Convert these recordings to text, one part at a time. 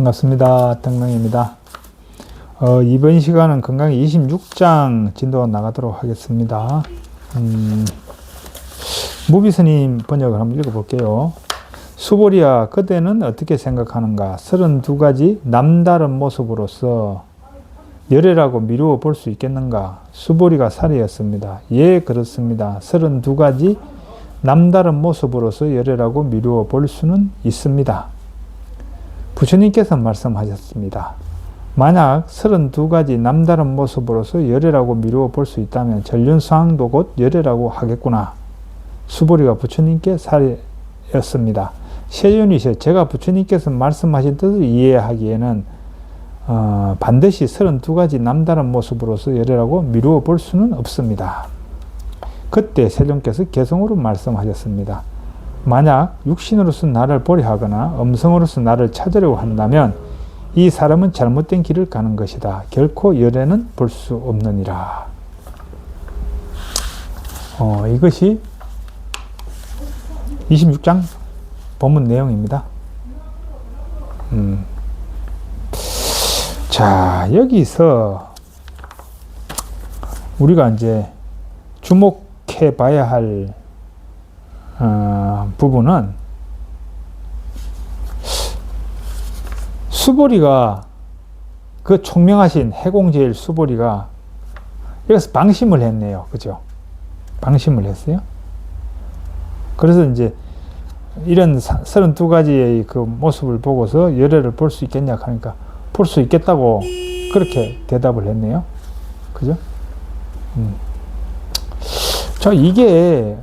반갑습니다. 등릉입니다. 어, 이번 시간은 건강 26장 진도 나가도록 하겠습니다. 음, 무비스님 번역을 한번 읽어볼게요. 수보리야, 그대는 어떻게 생각하는가? 32가지 남다른 모습으로서 열애라고 미루어 볼 수 있겠는가? 수보리가 살이었습니다. 예, 그렇습니다. 32가지 남다른 모습으로서 열애라고 미루어 볼 수는 있습니다. 부처님께서 말씀하셨습니다. 만약 32가지 남다른 모습으로서 열애라고 미루어 볼 수 있다면 전륜상도 곧 열애라고 하겠구나. 수보리가 부처님께 살이었습니다. 세윤이셔 제가 부처님께서 말씀하신 뜻을 이해하기에는 어, 반드시 32가지 남다른 모습으로서 열애라고 미루어 볼 수는 없습니다. 그때 세존께서 개성으로 말씀하셨습니다. 만약 육신으로서 나를 보려하거나 음성으로서 나를 찾으려고 한다면 이 사람은 잘못된 길을 가는 것이다. 결코 열애는 볼 수 없느니라. 어, 이것이 26장 본문 내용입니다. 음. 자, 여기서 우리가 이제 주목해 봐야 할 어, 부분은 수보리가 그 총명하신 해공제일 수보리가 여기서 방심을 했네요. 그죠? 방심을 했어요. 그래서 이제 이런 32가지의 그 모습을 보고서 열애를 볼 수 있겠냐 하니까 볼 수 있겠다고 그렇게 대답을 했네요. 그죠? 음. 자, 이게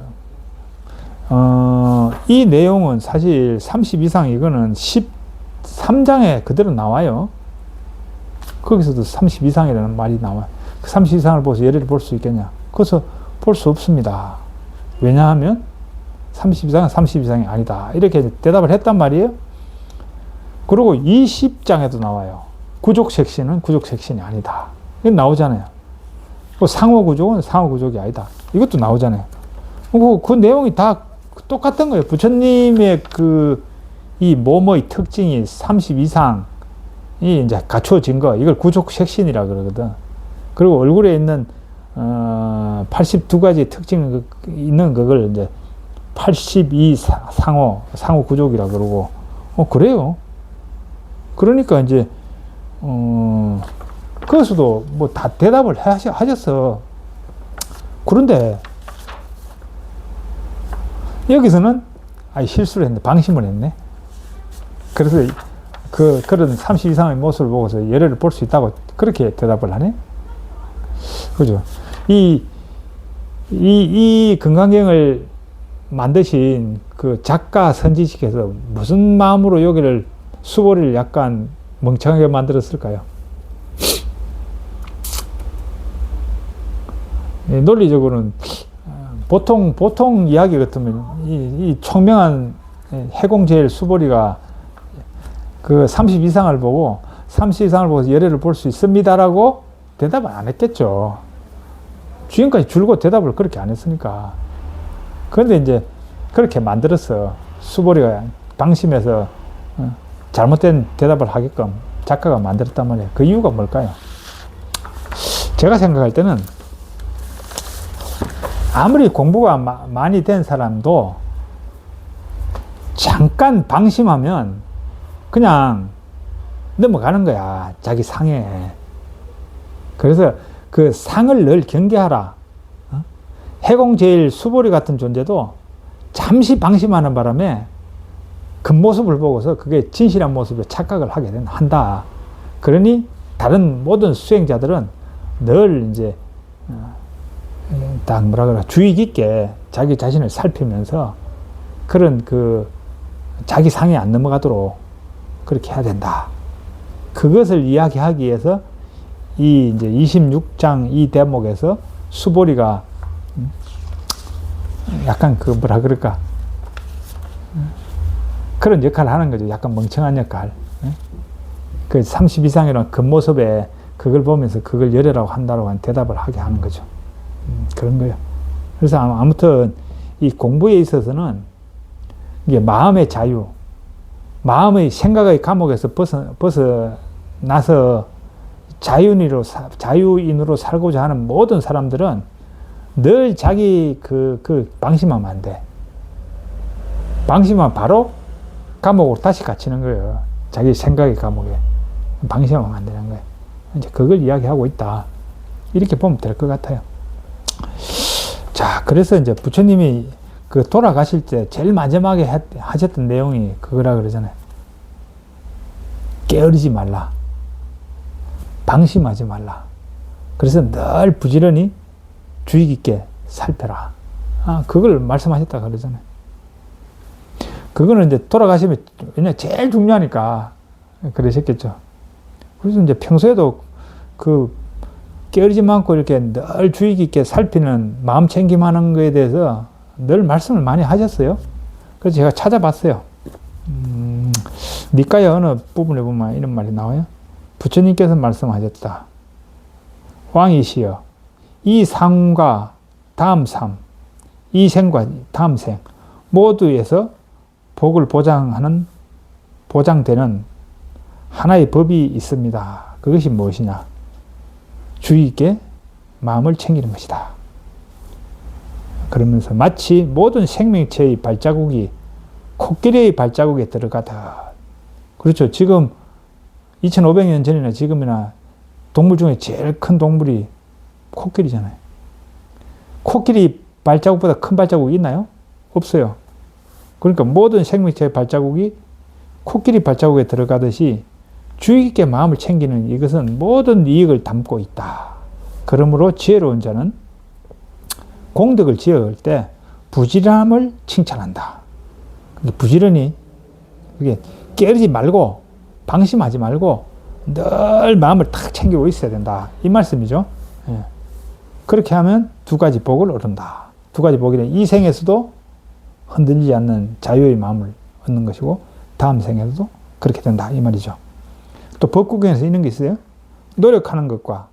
어, 이 내용은 사실 30 이상 이거는 13장에 그대로 나와요. 거기서도 30 이상이라는 말이 나와요. 30그 이상을 보서 예를 볼 수 있겠냐? 그래서 볼 수 없습니다. 왜냐하면 30 이상은 30 이상이 아니다. 이렇게 대답을 했단 말이에요. 그리고 20장에도 나와요. 구족 색신은 구족 색신이 아니다. 이거 나오잖아요. 상호 구족은 상호 구족이 아니다. 이것도 나오잖아요. 그, 그 내용이 다 똑같은 거예요. 부처님의 그, 이 뭐뭐의 특징이 30 이상이 이제 갖추어진 거, 이걸 구족 색신이라 그러거든. 그리고 얼굴에 있는, 어, 82가지 특징 있는 그걸 이제 82 상호, 상호 구족이라 그러고, 어, 그래요. 그러니까 이제, 어, 그것도 뭐 다 대답을 하셨어. 그런데, 여기서는 아 실수를 했네. 방심을 했네. 그래서 그 그런 30 이상의 모습을 보고서 열애를 볼 수 있다고 그렇게 대답을 하네. 그죠? 이, 이, 이 건강경을 만드신 그 작가 선지식께서 무슨 마음으로 여기를 수보를 약간 멍청하게 만들었을까요? 논리적으로는 보통 보통 이야기 같으면 이, 이 총명한 해공제일 수보리가 그 30 이상을 보고 30 이상을 보고 열애를 볼 수 있습니다라고 대답을 안 했겠죠. 지금까지 줄곧 대답을 그렇게 안 했으니까. 그런데 이제 그렇게 만들었어. 수보리가 방심해서 어, 잘못된 대답을 하게끔 작가가 만들었단 말이에요. 그 이유가 뭘까요? 제가 생각할 때는 아무리 공부가 마, 많이 된 사람도 잠깐 방심하면 그냥 넘어가는 거야. 자기 상에. 그래서 그 상을 늘 경계하라. 어? 해공제일 수보리 같은 존재도 잠시 방심하는 바람에 겉모습을 보고서 그게 진실한 모습에 착각을 하게 한다. 그러니 다른 모든 수행자들은 늘 이제 어, 딱 뭐라 그래 주의 깊게 자기 자신을 살피면서 그런 그 자기 상에 안 넘어가도록 그렇게 해야 된다. 그것을 이야기하기 위해서 이 이제 26장 이 대목에서 수보리가 약간 그 뭐라 그럴까 그런 역할을 하는 거죠. 약간 멍청한 역할. 그 30 이상이라는 겉모습에 그걸 보면서 그걸 열애라고 한다고 한 대답을 하게 하는 거죠. 음, 그런 거예요. 그래서 아무튼 이 공부에 있어서는 이게 마음의 자유, 마음의 생각의 감옥에서 벗어, 벗어나서 자유인으로, 사- 자유인으로 살고자 하는 모든 사람들은 늘 자기 그, 그 방심하면 안 돼. 방심하면 바로 감옥으로 다시 갇히는 거예요. 자기 생각의 감옥에. 방심하면 안 되는 거예요. 이제 그걸 이야기하고 있다. 이렇게 보면 될 것 같아요. 자, 그래서 이제 부처님이 그 돌아가실 때 제일 마지막에 했- 하셨던 내용이 그거라 그러잖아요. 게으르지 말라. 방심하지 말라. 그래서 늘 부지런히 주의 깊게 살펴라. 아, 그걸 말씀하셨다 그러잖아요. 그거는 이제 돌아가시면 왜냐 제일 중요하니까 그러셨겠죠. 그래서 이제 평소에도 그 깨어리지 않고 이렇게 늘 주의 깊게 살피는 마음 챙김하는 거에 대해서 늘 말씀을 많이 하셨어요. 그래서 제가 찾아봤어요. 음, 니까의 어느 부분에 보면 이런 말이 나와요. 부처님께서 말씀하셨다. 왕이시여, 이 상과 다음 삶, 이 생과 다음 생 모두에서 복을 보장하는 보장되는 하나의 법이 있습니다. 그것이 무엇이냐? 주의 있게 마음을 챙기는 것이다. 그러면서 마치 모든 생명체의 발자국이 코끼리의 발자국에 들어가다. 그렇죠. 지금 2500년 전이나 지금이나 동물 중에 제일 큰 동물이 코끼리잖아요. 코끼리 발자국보다 큰 발자국이 있나요? 없어요. 그러니까 모든 생명체의 발자국이 코끼리 발자국에 들어가듯이 주의 깊게 마음을 챙기는 이것은 모든 이익을 담고 있다. 그러므로 지혜로운 자는 공덕을 지을 때 부지런함을 칭찬한다. 부지런히 그게 깨르지 말고 방심하지 말고 늘 마음을 탁 챙기고 있어야 된다. 이 말씀이죠. 예. 그렇게 하면 두 가지 복을 얻는다. 두 가지 복이는 이 생에서도 흔들리지 않는 자유의 마음을 얻는 것이고 다음 생에서도 그렇게 된다. 이 말이죠. 또 법국에서 이런 게 있어요. 노력하는 것과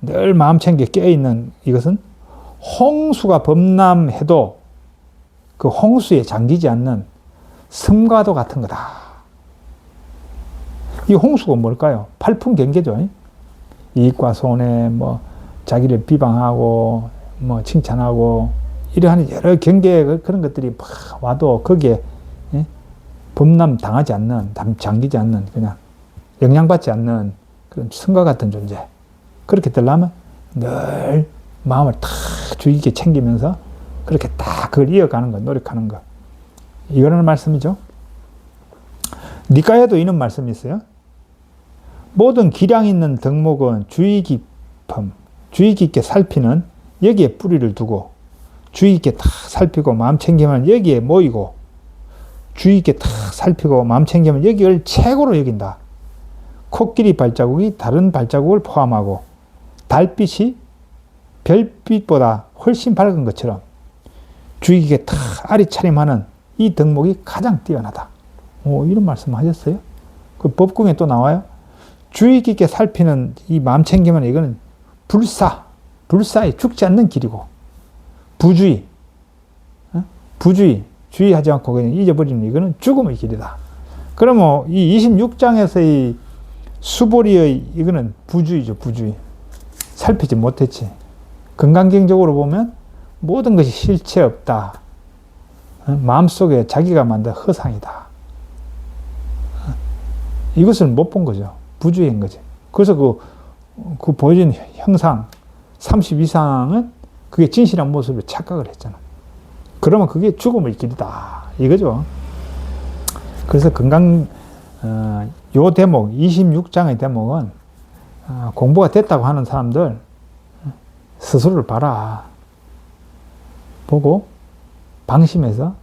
늘 마음 챙겨 깨어있는 이것은 홍수가 범람해도 그 홍수에 잠기지 않는 섬과도 같은 거다. 이 홍수가 뭘까요? 팔풍 경계죠. 이익과 손해, 뭐, 자기를 비방하고, 뭐, 칭찬하고, 이러한 여러 경계 그런 것들이 막 와도 거기에 예? 범람 당하지 않는, 담- 잠기지 않는, 그냥 영향받지 않는 그런 승과 같은 존재. 그렇게 되려면 늘 마음을 탁 주의 깊게 챙기면서 그렇게 딱 그걸 이어가는 것, 노력하는 것. 이거는 말씀이죠. 니까에도 이런 말씀이 있어요. 모든 기량 있는 덕목은 주의 깊음, 주의 깊게 살피는 여기에 뿌리를 두고 주의 깊게 탁 살피고 마음 챙기면 여기에 모이고 주의 깊게 탁 살피고 마음 챙기면 여기를 최고로 여긴다. 코끼리 발자국이 다른 발자국을 포함하고 달빛이 별빛보다 훨씬 밝은 것처럼 주의 깊게 탁 아리차림하는 이 덕목이 가장 뛰어나다. 오, 이런 말씀 하셨어요? 그 법궁에 또 나와요. 주의 깊게 살피는 이 마음 챙기면 이거는 불사, 불사에 죽지 않는 길이고, 부주의, 어? 부주의, 주의하지 않고 그냥 잊어버리는 이거는 죽음의 길이다. 그러면 이 26장에서의 수보리의 이거는 부주의죠, 부주의. 살피지 못했지. 건강경적으로 보면 모든 것이 실체 없다. 어? 마음속에 자기가 만든 허상이다. 어? 이것을 못 본 거죠. 부주의인 거지. 그래서 그, 그 보여진 형상 30 이상은 그게 진실한 모습을 착각을 했잖아. 그러면 그게 죽음의 길이다. 이거죠. 그래서 건강, 어, 요 대목, 26장의 대목은 어, 공부가 됐다고 하는 사람들 스스로를 봐라. 보고 방심해서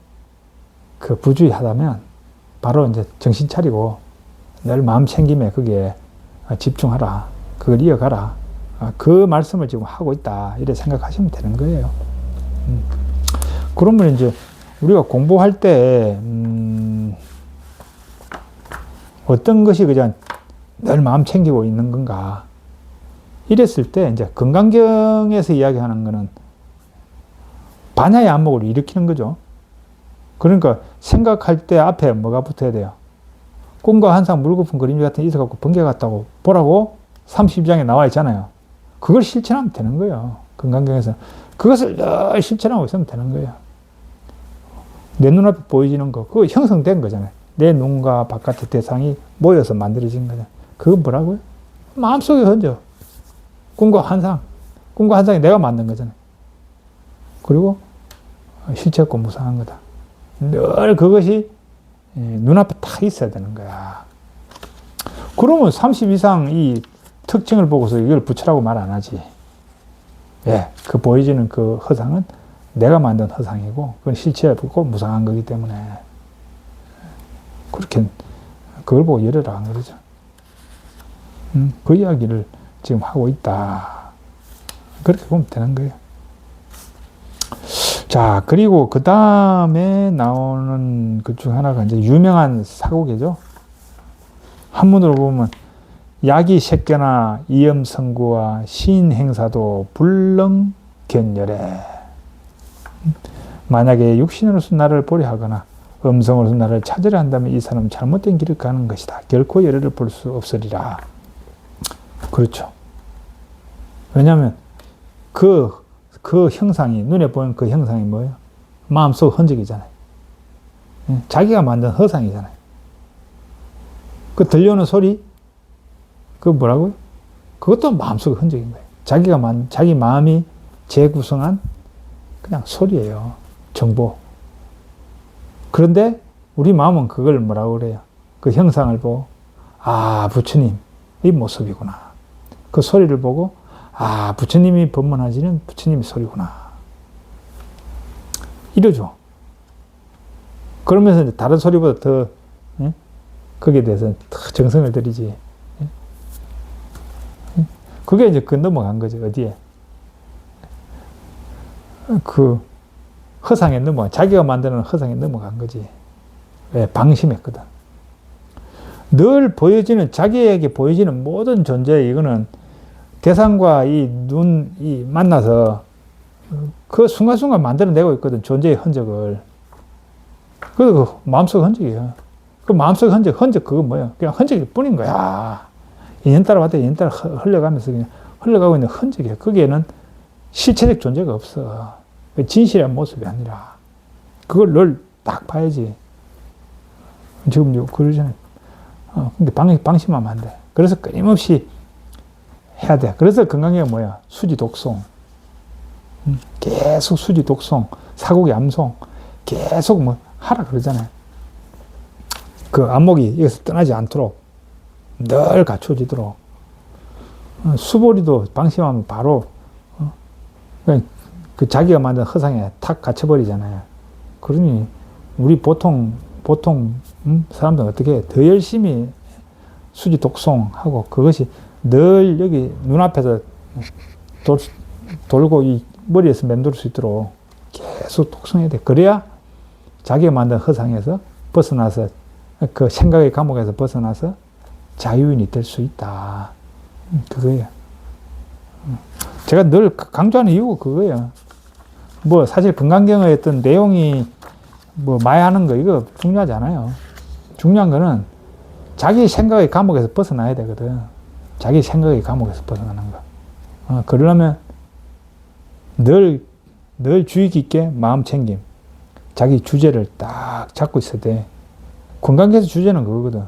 그 부주의하다면 바로 이제 정신 차리고 늘 마음 챙김에 거기에 집중하라. 그걸 이어가라. 아, 그 말씀을 지금 하고 있다. 이렇게 생각하시면 되는 거예요. 음. 그러면 이제 우리가 공부할 때, 음, 어떤 것이 그냥 늘 마음 챙기고 있는 건가. 이랬을 때 이제 건강경에서 이야기하는 거는 반야의 안목을 일으키는 거죠. 그러니까 생각할 때 앞에 뭐가 붙어야 돼요? 꿈과 환상, 물거품, 그림자 같은 있어 갖고 번개 같다고 보라고 32장에 나와 있잖아요. 그걸 실천하면 되는 거예요. 건강경에서. 그것을 늘 실천하고 있으면 되는 거예요. 내 눈앞에 보여지는 거, 그거 형성된 거잖아요. 내 눈과 바깥의 대상이 모여서 만들어진 거잖아요. 그건 뭐라고요? 마음속에 현져. 꿈과 환상. 꿈과 환상이 내가 만든 거잖아요. 그리고 실체없고 무상한 거다. 늘 그것이 예, 눈앞에 딱 있어야 되는 거야. 그러면 30 이상 이 특징을 보고서 이걸 붙여라고 말 안 하지. 예, 그 보여지는 그 허상은 내가 만든 허상이고, 그건 실체 없고 무상한 거기 때문에. 그렇게, 그걸 보고 열어라 한 거죠. 음, 그 이야기를 지금 하고 있다. 그렇게 보면 되는 거예요. 자, 그리고 그 다음에 나오는 그 중 하나가 이제 유명한 사고계죠. 한문으로 보면 야기 색견나 이염성구와 시인 행사도 불렁견열에 만약에 육신으로서 나를 보려 하거나 음성으로서 나를 찾으려 한다면 이 사람은 잘못된 길을 가는 것이다. 결코 열애를 볼 수 없으리라. 그렇죠. 왜냐하면 그, 그 형상이, 눈에 보이는 그 형상이 뭐예요? 마음속 흔적이잖아요. 예, 자기가 만든 허상이잖아요. 그 들려오는 소리, 그 뭐라고요? 그것도 마음속 흔적인 거예요. 자기가 만, 자기 마음이 재구성한 그냥 소리예요. 정보. 그런데 우리 마음은 그걸 뭐라고 그래요? 그 형상을 보고, 아, 부처님, 이 모습이구나. 그 소리를 보고, 아, 부처님이 법문하시는 부처님의 소리구나. 이러죠. 그러면서 이제 다른 소리보다 더, 예? 거기에 대해서 더 정성을 들이지. 예? 예? 그게 이제 그 넘어간 거죠, 어디에. 그, 허상에 넘어, 자기가 만드는 허상에 넘어간 거지. 왜? 방심했거든. 늘 보여지는, 자기에게 보여지는 모든 존재, 이거는 대상과 이 눈, 이 만나서 그 순간순간 만들어내고 있거든. 존재의 흔적을. 그 마음속 흔적이에요. 그 마음속 흔적, 흔적 그거 뭐야? 그냥 흔적일 뿐인 거야. 인연 따라 왔다 인연 따라 흘러가면서 그냥 흘러가고 있는 흔적이야. 거기에는 실체적 존재가 없어. 진실의 모습이 아니라. 그걸 늘 딱 봐야지. 지금 그러잖아요. 어, 근데 방, 방심하면 안 돼. 그래서 끊임없이 해야 돼. 그래서 건강이 뭐야? 수지 독송. 음, 계속 수지 독송, 사고기 암송, 계속 뭐 하라 그러잖아요. 그 안목이 여기서 떠나지 않도록 늘 갖춰지도록. 어, 수보리도 방심하면 바로 어, 그 자기가 만든 허상에 탁 갇혀버리잖아요. 그러니 우리 보통 보통 음? 사람들 어떻게 해? 더 열심히 수지 독송하고 그것이 늘 여기 눈앞에서 돌, 돌고 이 머리에서 맴돌 수 있도록 계속 독성해야 돼. 그래야 자기가 만든 허상에서 벗어나서 그 생각의 감옥에서 벗어나서 자유인이 될 수 있다. 음, 그거예요. 음. 제가 늘 강조하는 이유가 그거예요. 뭐 사실 건강경의 어떤 내용이 뭐 마야하는 거 이거 중요하지 않아요. 중요한 거는 자기 생각의 감옥에서 벗어나야 되거든. 자기 생각의 감옥에서 벗어나는 거. 어, 그러려면 늘, 늘 주의 깊게 마음 챙김. 자기 주제를 딱 잡고 있어야 돼. 건강계에서 주제는 그거거든.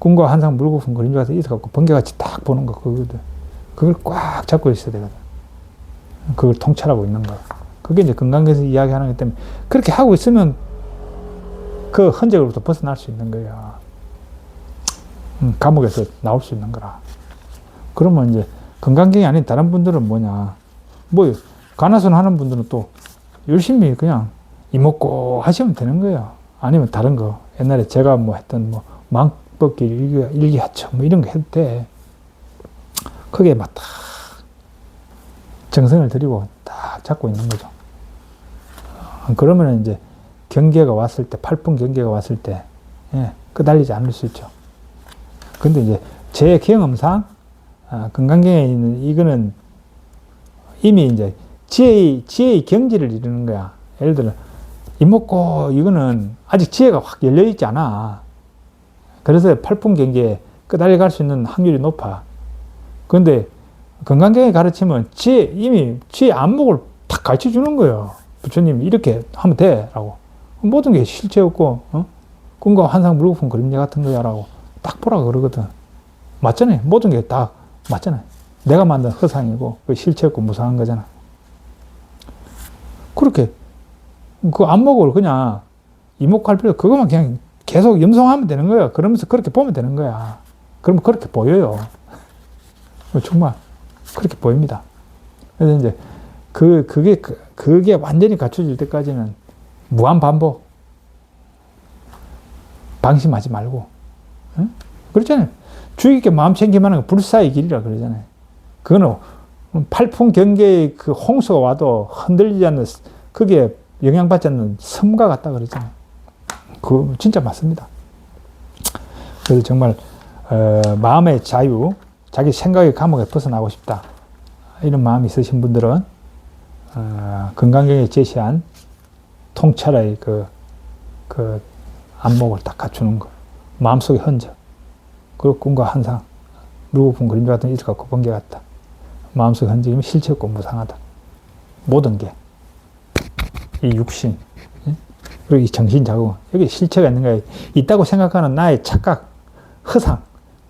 꿈과 환상, 물고품, 그림자 같은 있어갖고 번개같이 딱 보는 거 그거거든. 그걸 꽉 잡고 있어야 되거든. 그걸 통찰하고 있는 거. 그게 이제 건강계에서 이야기하는 것 때문에 그렇게 하고 있으면 그 흔적으로부터 벗어날 수 있는 거야. 음, 감옥에서 나올 수 있는 거라. 그러면 이제 건강경이 아닌 다른 분들은 뭐냐. 뭐, 간화선 하는 분들은 또 열심히 그냥 이먹고 하시면 되는 거예요. 아니면 다른 거. 옛날에 제가 뭐 했던 뭐, 망법기 일기, 일기하청 뭐 이런 거 해도 돼. 크게 막 딱 정성을 들이고 딱 잡고 있는 거죠. 그러면 이제 경계가 왔을 때, 8분 경계가 왔을 때, 예, 끄달리지 않을 수 있죠. 근데 이제 제 경험상 아, 건강경에 있는 이거는 이미 이제 지혜의, 지혜의 경지를 이루는 거야. 예를 들어, 이먹고 이거는 아직 지혜가 확 열려있지 않아. 그래서 팔풍 경계에 끄달려 갈 수 있는 확률이 높아. 그런데 건강경에 가르치면 지 이미 지 안목을 탁 가르쳐 주는 거예요. 부처님이 이렇게 하면 돼. 라고. 모든 게 실체였고, 어? 꿈과 환상, 물거품, 그림자 같은 거야. 라고 딱 보라고 그러거든. 맞잖아요. 모든 게 다 맞잖아요. 내가 만든 허상이고, 그 실체였고, 무상한 거잖아. 그렇게, 그 안목을 그냥 이목할 필요, 그것만 그냥 계속 염성하면 되는 거야. 그러면서 그렇게 보면 되는 거야. 그러면 그렇게 보여요. 정말 그렇게 보입니다. 그래서 이제 그 그게 그- 그게 완전히 갖춰질 때까지는 무한 반복. 방심하지 말고. 응? 그렇잖아요. 깊게 마음 챙기면 거 불사의 길이라 그러잖아요. 그거는 팔풍 경계의 그 홍수가 와도 흔들리지 않는 그게 영향받지 않는 섬과 같다 그러잖아요. 그 진짜 맞습니다. 그래서 정말 어, 마음의 자유, 자기 생각의 감옥에 벗어나고 싶다. 이런 마음이 있으신 분들은 어, 건강경에 제시한 통찰의 그, 그 안목을 딱 갖추는 거. 마음속의 흔적. 그리고 꿈과 환상. 물고품 그림자 같은 이를 갖고 번개 같다. 마음속의 흔적이면 실체 없고 무상하다. 모든 게. 이 육신. 예? 그리고 이 정신 자극. 여기 실체가 있는 거야. 있다고 생각하는 나의 착각, 허상.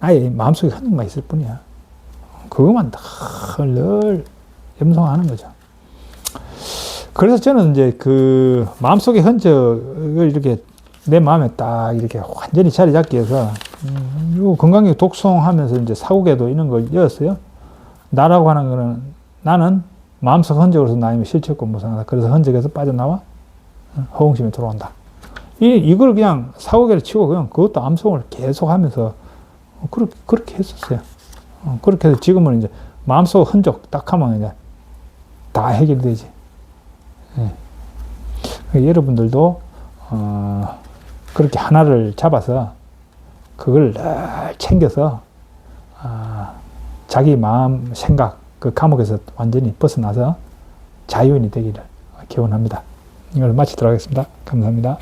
나의 마음속에 흔적만 있을 뿐이야. 그것만 늘 염성하는 거죠. 그래서 저는 이제 그 마음속의 흔적을 이렇게 내 마음에 딱 이렇게 완전히 자리 잡기 위해서 음, 요 건강에 독송하면서 이제 사국에도 이런 걸 이었어요. 나라고 하는 거는 나는 마음속 흔적으로서 나이면 실체고 무상하다. 그래서 흔적에서 빠져나와 어, 허공심에 들어온다. 이, 이걸 그냥 사고개를 치고 그냥 그것도 암송을 계속 하면서 그렇게, 그렇게 했었어요. 어, 그렇게 해서 지금은 이제 마음속 흔적 딱 하면 이제 다 해결되지. 예. 여러분들도 어, 그렇게 하나를 잡아서 그걸 늘 챙겨서 아, 자기 마음 생각 그 감옥에서 완전히 벗어나서 자유인이 되기를 기원합니다. 이걸 마치도록 하겠습니다. 감사합니다.